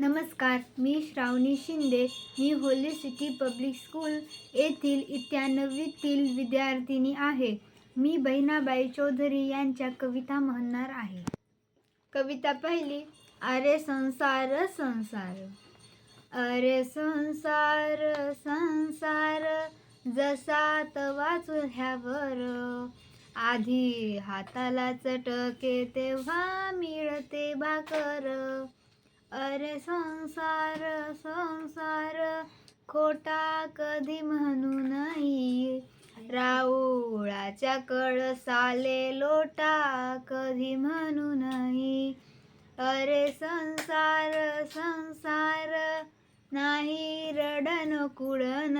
नमस्कार मी श्रावणी शिंदे. मी होली सिटी पब्लिक स्कूल येथील इत्या नववीतील विद्यार्थिनी आहे. मी बहिणाबाई चौधरी यांच्या कविता म्हणणार आहे. कविता पहिली अरे संसार संसार. अरे संसार संसार. जसा तवाच ह्यावर. आधी हाताला चटके तेव्हा मिळते भाकर. अरे संसार संसार खोटा कधी म्हणू नाही राऊळाच्या कळसाले लोटा कधी म्हणू नाही अरे संसार संसार नाही रडन कुडन.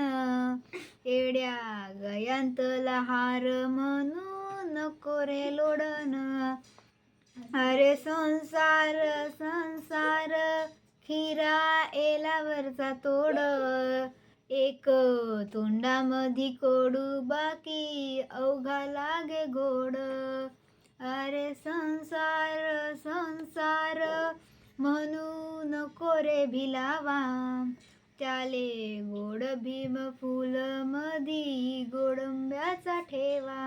एड्या गयांत लहार म्हणू नको रे लोडन. अरे संसार संसार खिरा एलावरचा तोड. एक तोंडामधी कोडू बाकी अवघा लागे गोड. अरे संसार संसार म्हणू नको रे भिलावा. त्याले गोड भीम फुल मधी गोडंब्याचा ठेवा.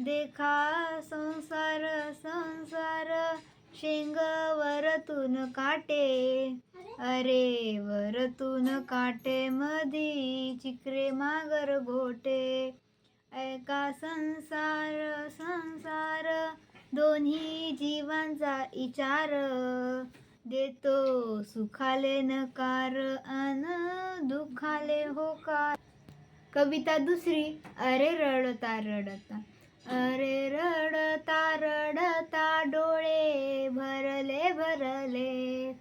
देखा संसार संसार शेंग वरतून काटे. अरे वरतून काटे मधी चिकरे मागर घोटे. ऐका संसार संसार दोन्ही जीवांचा इचार. देतो सुखाले नकार अन दुखाले होकार. कविता दुसरी अरे रडता रडता. अरे रडता रडता डोळे भरले भरले.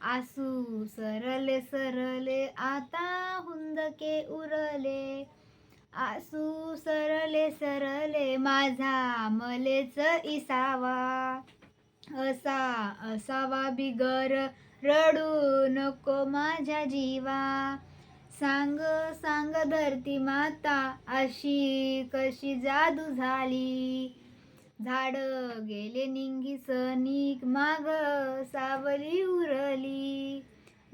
आसू सरले सरले आता हुंदके उरले. आसू सरले सरले माझा मलेच इसावा. असा असावा बिगर रडू नको माझ्या जीवा. सांग सांग धरती माता अशी कशी जादू झाली? झाड गेले निंगी सनिक माग सावली उरली.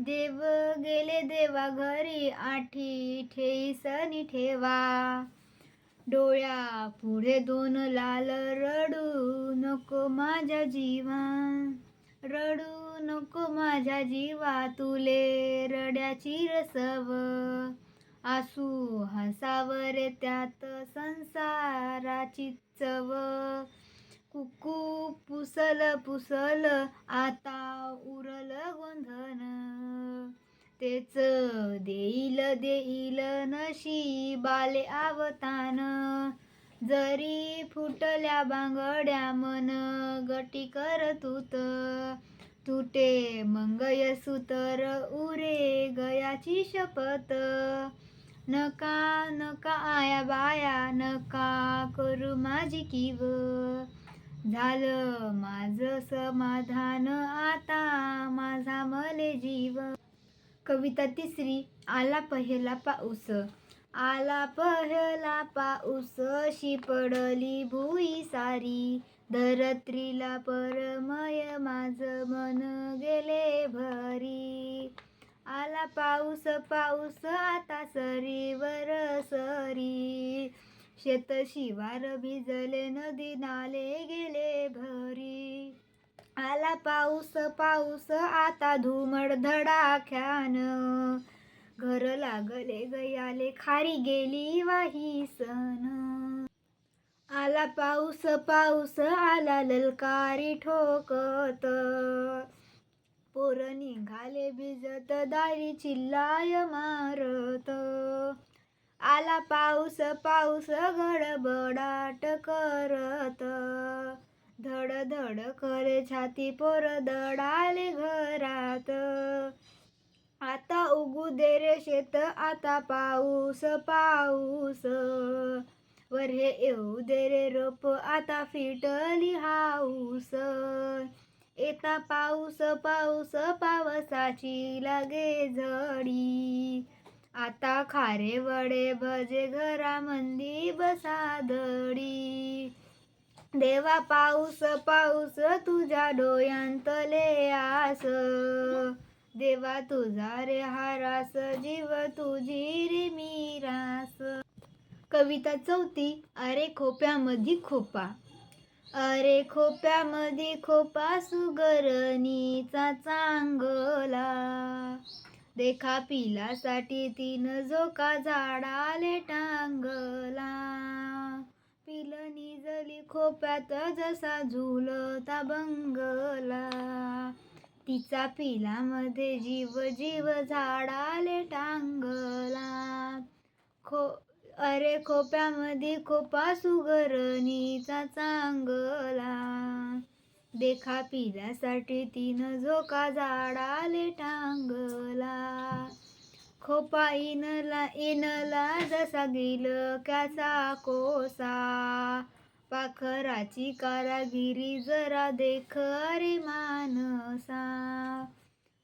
देव गेले देवा घरी आठी ठेई सनी ठेवा. डोळ्या पुढे दोन लाल रडू नको माझ्या जीवा. रडू नको माझ्या जीवा तुले रड्याची रसव. आसू हसावर त्यात संसाराची चव. कुकू पुसल पुसल आता उरल गोंधन. तेच देईल देईल नशी बाले आवतान. जरी फुटल्या बांगड्या मन गटी करतूत तुटे मंगय सुतर उरे गयाची शपथ. नका नका आया बाया नका करू माझी किव. झालं माझं समाधान आता माझा मले जीव. कविता तिसरी आला पहिला पाऊस. आला पहिला पाऊस शिपडली भुई सारी. धरत्रीला परमय माझ मन गेले भरी. आला पाऊस पाऊस आता सरीवर सरी. शेत शिवार भिजले नदी नाले गेले भरी. आला पाऊस पाऊस आता धुमड धडाख्यान. घर लागले गयाले खारी गेली वाही सन आला पाऊस पाऊस आला ललकारी ठोकत. पोर निघाले भिजत दारी चिल्लाय मारत. आला पाऊस पाऊस गडबडाट करत. धड धड करे छाती पोर दडाले घरात. आता उगू दे रे शेत आता पाऊस पाऊस. वर हे येऊ दे रे रोप आता फिटली हाऊस. येता पाऊस पाऊस पावसाची लागे झडी. आता खारे वडे भजे घरामंदी बसादडी देवा पाऊस पाऊस तुझ्या डोळ्यांतले आस. देवा तुझा रे हारास जीव तुझी रे मीरास कविता चौथी अरे खोप्यामध्ये खोपा. अरे खोप्यामध्ये खोपा सुगरणीचा चांगला. देखा पिलासाठी तीन झोका झाडाले टांगला. पिल निजली खोप्यात जसा झुलता बंगला. तिचा पिलामध्ये जीव जीव झाडाले टांगला. खो अरे खोप्यामध्ये खोपा सुगरणीचा चांगला. देखा पिल्यासाठी तिनं झोका झाडाले टांगला. खोपा इनला इनला जसा गिल क्याचा कोसा. पाखराची कारागिरी जरा देख अरे मानसा.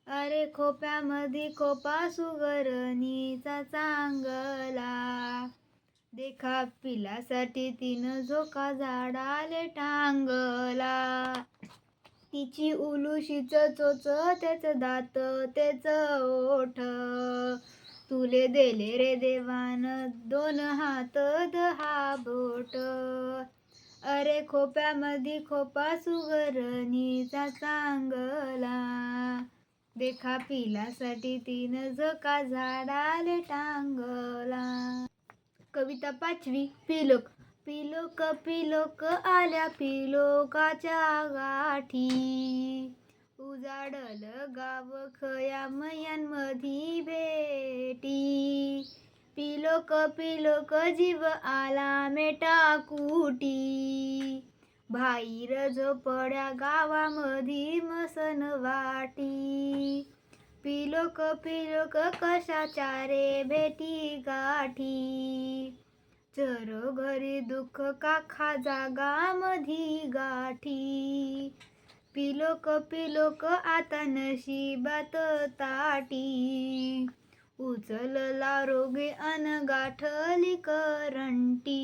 अरे खोप्यामध्ये खोपा सुगरणीचा चांगला. देखा पिलासाठी तिनं झोका झाडाले टांगला. तिची उलुशीच चोच त्याच दात त्याच ओठ. तुले देले रे देवान दोन हात दहा बोट. अरे खोप्यामध्ये खोपा सुगरणीचा चांगला. देखा पिलासाठी तीन झोका झाडाले टांगला. कविता पाचवी पिलोक. पिलोक पिलोक आल्या पिलोकाच्या गाठी. उजाडल गाव खयामयांमधी भेटी. पिलोक पिलोक जीव आला मेटाकुटी बाहेर झोपड्या गावामधी मसन वाटी. पिलोक पिलोक कशाच्या रे भेटी गाठी. चरो घरी दुःख काखा जागामधी गाठी. पिलोक पिलोक आता नशिबात ताटी. उचलला रोगे अन गाठली करंटी.